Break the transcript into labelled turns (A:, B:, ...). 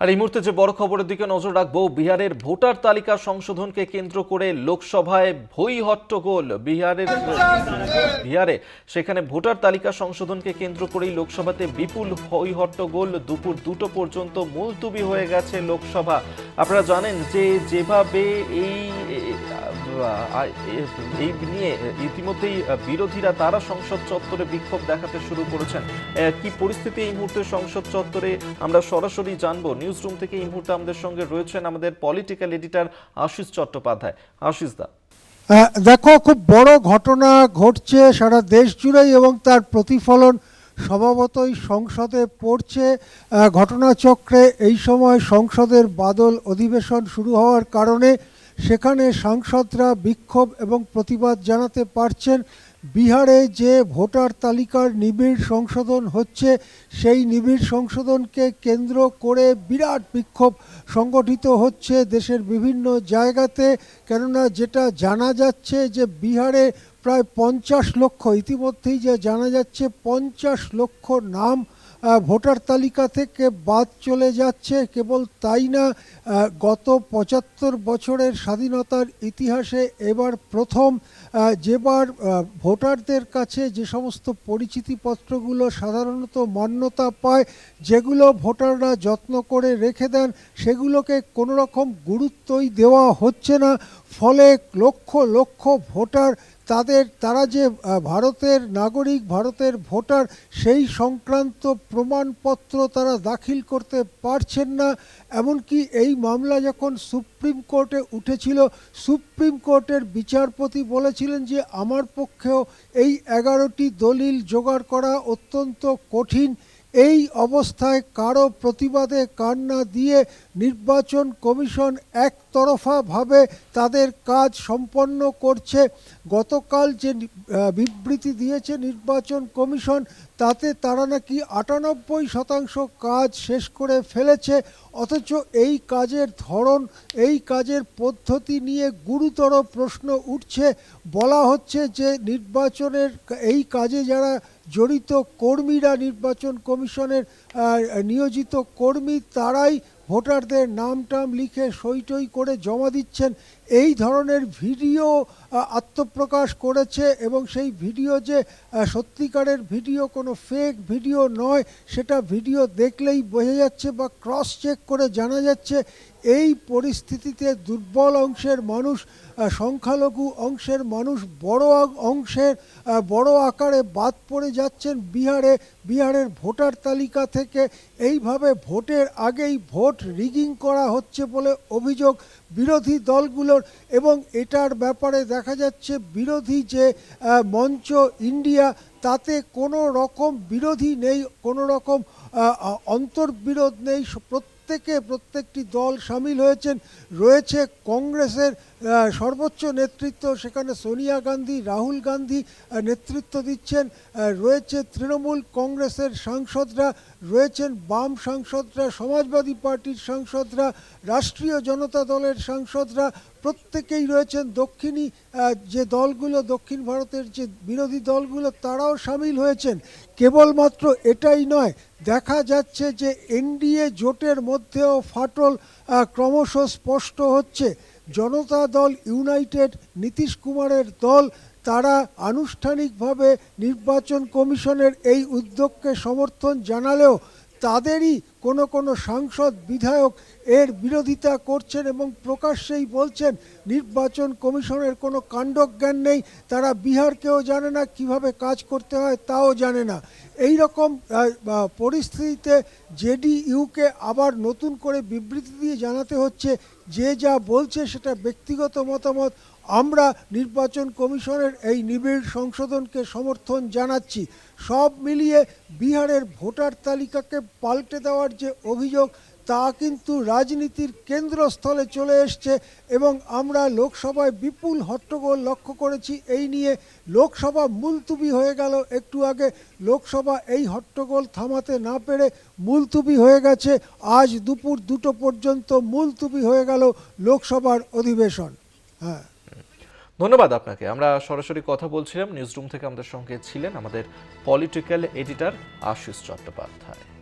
A: আর এই মুহূর্তে যে বড় খবরের দিকে নজর রাখব, বিহারের ভোটার তালিকা সংশোধনকে কেন্দ্র করে লোকসভায় ভই হট্টগোল। বিহারের বিহারে সেখানে ভোটার তালিকা সংশোধনকে কেন্দ্র করেই লোকসভাতে বিপুল হই হট্টগোল। দুপুর দুটো পর্যন্ত মুলতুবি হয়ে গেছে লোকসভা। আপনারা জানেন যে যেভাবে এই এই নিয়ে ইতিমধ্যেই বিরোধীরা তারা সংসদ চত্বরে বিক্ষোভ দেখাতে শুরু করেছেন। কি পরিস্থিতি এই মুহূর্তে সংসদ চত্বরে? আমরা সরাসরি জানব। নিউজ রুম থেকে এই মুহূর্তে আমাদের সঙ্গে রয়েছেন আমাদের পলিটিক্যাল এডিটর আশিস চট্টোপাধ্যায়। আশিস দা।
B: দেখো, খুব বড় ঘটনা ঘটছে সারা দেশ জুড়েই এবং তার প্রতিফলন স্বভাবতই সংসদে পড়ছে। ঘটনাচক্রে এই সময় সংসদের বাদল অধিবেশন শুরু হওয়ার কারণে সেখানে সাংসদরা বিক্ষোভ এবং প্রতিবাদ জানাতে পারছেন। বিহারে যে ভোটার তালিকার নিবিড় সংশোধন হচ্ছে, সেই নিবিড় সংশোধনকে কেন্দ্র করে বিরাট বিক্ষোভ সংগঠিত হচ্ছে দেশের বিভিন্ন জায়গাতে। কেননা যেটা জানা যাচ্ছে যে বিহারে প্রায় পঞ্চাশ লক্ষ, ইতিমধ্যেই যে জানা যাচ্ছে, পঞ্চাশ লক্ষ নাম ভোটার তালিকা থেকে বাদ চলে যাচ্ছে, কেবল তাই না গত পঁচাত্তর বছরের স্বাধীনতার ইতিহাসে এবার প্রথম যেবার ভোটারদের কাছে যে সমস্ত পরিচিতিপত্রগুলো সাধারণত মান্যতা পায়, যেগুলো ভোটাররা যত্ন করে রেখে দেন, সেগুলোকে কোনো রকম গুরুত্বই দেওয়া হচ্ছে না। ফলে লক্ষ লক্ষ ভোটার তাদের, তারা যে ভারতের নাগরিক, ভারতের ভোটার, সেই সংক্রান্ত প্রমাণপত্র তারা দাখিল করতে পারছেন না। এমনকি এই মামলা যখন সুপ্রিম কোর্টে উঠেছিল, সুপ্রিম কোর্টের বিচারপতি বলেছিলেন যে, আমার পক্ষেও এই এগারোটি দলিল জোগাড় করা অত্যন্ত কঠিন। এই অবস্থায় কারও প্রতিবাদে কান না দিয়ে নির্বাচন কমিশন একতরফাভাবে তাদের কাজ সম্পন্ন করছে। গতকাল যে বিবৃতি দিয়েছে নির্বাচন কমিশন, তাতে তারা নাকি আটানব্বই শতাংশ কাজ শেষ করে ফেলেছে, অথচ এই কাজের ধরন, এই কাজের পদ্ধতি নিয়ে গুরুতর প্রশ্ন উঠছে। বলা হচ্ছে যে নির্বাচনের এই কাজে যারা জড়িত কর্মীরা নির্বাচন কমিশনের নিয়োজিত কর্মী তারাই ভোটারদের নাম টাম লিখে সই টই করে জমা দিচ্ছেন। এই ধরনের ভিডিও আত্মপ্রকাশ করেছে এবং সেই ভিডিও যে সত্যিকারের ভিডিও, কোনো ফেক ভিডিও নয়, সেটা ভিডিও দেখলেই বোঝা যাচ্ছে বা ক্রস চেক করে জানা যাচ্ছে। এই পরিস্থিতিতে দুর্বল অংশের মানুষ সংখ্যালঘু অংশের মানুষ বড় অংশের বড় আকারে বাদ পড়ে যাচ্ছেন বিহারে। বিহারের ভোটার তালিকা থেকে এইভাবে ভোটের আগেই ভোট রিগিং করা হচ্ছে বলে অভিযোগ বিরোধী দলগুলোর এবং এটার ব্যাপারে দেখা যাচ্ছে বিরোধী যে মঞ্চ ইন্ডিয়া, তাতে কোনো রকম বিরোধী নেই, কোনো রকম অন্তর্বিরোধ নেই, স- প্রত্যেকে প্রত্যেকটি দল সামিল হয়েছেন। রয়েছে কংগ্রেসের সর্বোচ্চ নেতৃত্ব, সেখানে সোনিয়া গান্ধী, রাহুল গান্ধী নেতৃত্ব দিচ্ছেন। রয়েছে তৃণমূল কংগ্রেসের সাংসদরা, রয়েছেন বাম সাংসদরা, সমাজবাদী পার্টির সাংসদরা, রাষ্ট্রীয় জনতা দলের সাংসদরা প্রত্যেকেই রয়েছেন দক্ষিণী যে দলগুলো দক্ষিণ ভারতের যে বিরোধী দলগুলো, তারাও সামিল হয়েছেন। কেবলমাত্র এটাই নয়, দেখা যাচ্ছে যে এনডিএ জোটের মধ্যেও ফাটল ক্রমশ স্পষ্ট হচ্ছে। জনতা দল, ইউনাইটেড, নীতিশ কুমারের দল, তারা আনুষ্ঠানিকভাবে নির্বাচন কমিশনের এই উদ্যোগকে সমর্থন জানালেও তাদেরই কোনো কোনো সাংসদ বিধায়ক এর বিরোধিতা করছেন এবং প্রকাশ্যেই বলছেন, নির্বাচন কমিশনের কোনো কাণ্ডজ্ঞান নেই, তারা বিহারকেও জানে না কীভাবে কাজ করতে হয় তাও জানে না। এই রকম পরিস্থিতিতে জেডিইউকে আবার নতুন করে বিবৃতি দিয়ে জানাতে হচ্ছে, যে যা বলছে সেটা ব্যক্তিগত মতামত। আমরা নির্বাচন কমিশনের এই নিবিড় সংশোধনকে সমর্থন জানাচ্ছি। সব মিলিয়ে বিহারের ভোটার তালিকাকে পাল্টে দেওয়ার যে অভিযোগ, তা কিন্তু রাজনীতির কেন্দ্রস্থলে চলে এসছে এবং আমরা লোকসভায় বিপুল হট্টগোল লক্ষ্য করেছি। এই নিয়ে লোকসভা মুলতুবি হয়ে গেল। একটু আগে লোকসভা এই হট্টগোল থামাতে না পেরে মুলতুবি হয়ে গেছে। আজ দুপুর দুটো পর্যন্ত মুলতুবি হয়ে গেল লোকসভার অধিবেশন। হ্যাঁ।
A: ধন্যবাদ আপনাকে। আমরা সরাসরি কথা বলছিলাম। নিউজ রুম থেকে আমাদের সঙ্গে ছিলেন আমাদের পলিটিক্যাল এডিটর আশিস চট্টোপাধ্যায়।